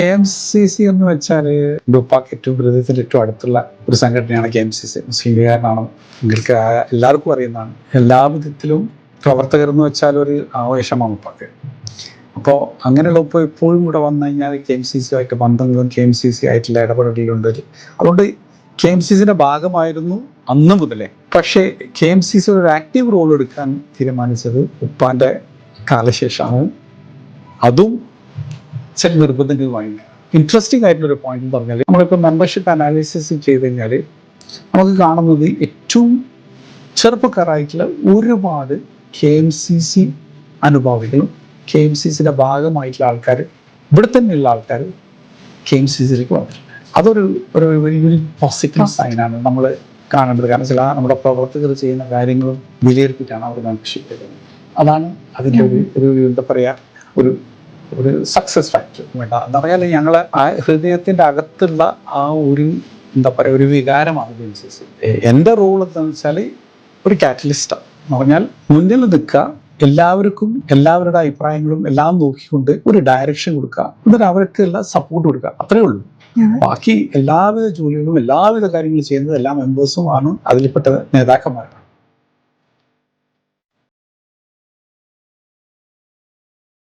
K M C C എന്ന് വെച്ചാൽ ഡുപ്പാക്ക് ഏറ്റവും ഹൃദയത്തിന്റെ ഏറ്റവും അടുത്തുള്ള ഒരു സംഘടനയാണ് കെ എം സി സി. മുസ്ലിം ലീഗുകാരനാണ് നിങ്ങൾക്ക് എല്ലാവർക്കും അറിയുന്നതാണ്. എല്ലാ വിധത്തിലും പ്രവർത്തകർ എന്ന് വെച്ചാൽ ഒരു ആവേശമാണ് ഉപ്പാക്ക്. അപ്പോൾ അങ്ങനെയുള്ള ഇപ്പോൾ എപ്പോഴും ഇവിടെ വന്നു കഴിഞ്ഞാൽ കെ എം സി സി ആയിട്ട് ബന്ധങ്ങളും കെ എം സി സി ആയിട്ടുള്ള ഇടപെടലുണ്ട് അതുകൊണ്ട് കെ എം സി സിന്റെ ഭാഗമായിരുന്നു അന്ന് മുതലേ. പക്ഷേ കെ എം സി സി ഒരു ആക്റ്റീവ് റോൾ എടുക്കാൻ തീരുമാനിച്ചത് ഉപ്പാന്റെ കാലശേഷമാണ്. അതും ചില നിർബന്ധങ്ങളുമായി ഇൻട്രസ്റ്റിംഗ് ആയിട്ടുള്ള ഒരു പോയിന്റ് എന്ന് പറഞ്ഞാൽ നമ്മളിപ്പോൾ മെമ്പർഷിപ്പ് അനാലിസിസ് ചെയ്ത് കഴിഞ്ഞാൽ നമുക്ക് കാണുന്നത് ഏറ്റവും ചെറുപ്പക്കാരായിട്ടുള്ള ഒരുപാട് കെ എം സി സി അനുഭാവികളും കെ എം സി സിയുടെ ഭാഗമായിട്ടുള്ള ആൾക്കാർ ഇവിടെ തന്നെയുള്ള ആൾക്കാർ കെ എം സി സിയിലേക്ക് വന്നിട്ടുണ്ട്. അതൊരു ഒരു വലിയൊരു പോസിറ്റീവ് സൈനാണ് നമ്മൾ കാണേണ്ടത്. കാരണം ചില നമ്മുടെ പ്രവർത്തകർ ചെയ്യുന്ന കാര്യങ്ങളും വിലയിരുത്തിയിട്ടാണ് അവർ മെമ്പർഷിപ്പ് അതാണ് അതിന്റെ ഒരു ഒരു എന്താ പറയുക ഒരു ഒരു സക്സസ് ഫാക്ടർ വേണ്ട എന്താ പറയാ ഞങ്ങളെ ആ ഹൃദയത്തിന്റെ അകത്തുള്ള ആ ഒരു എന്താ പറയുക ഒരു വികാരമാണ് കെ എം സി സി എന്റെ റോൾ എന്താണെന്ന് വെച്ചാൽ ഒരു കാറ്റലിസ്റ്റാണ് എന്ന് പറഞ്ഞാൽ മുന്നിൽ നിൽക്കുക എല്ലാവർക്കും എല്ലാവരുടെ അഭിപ്രായങ്ങളും എല്ലാം നോക്കിക്കൊണ്ട് ഒരു ഡയറക്ഷൻ കൊടുക്കുക എന്നിട്ട് അവർക്കുള്ള സപ്പോർട്ട് കൊടുക്കുക. അത്രേ ഉള്ളൂ. ബാക്കി എല്ലാവിധ ജോലികളും എല്ലാവിധ കാര്യങ്ങളും ചെയ്യുന്നത് എല്ലാ മെമ്പേഴ്സും ആണ് അതിൽപ്പെട്ട നേതാക്കന്മാരാണ്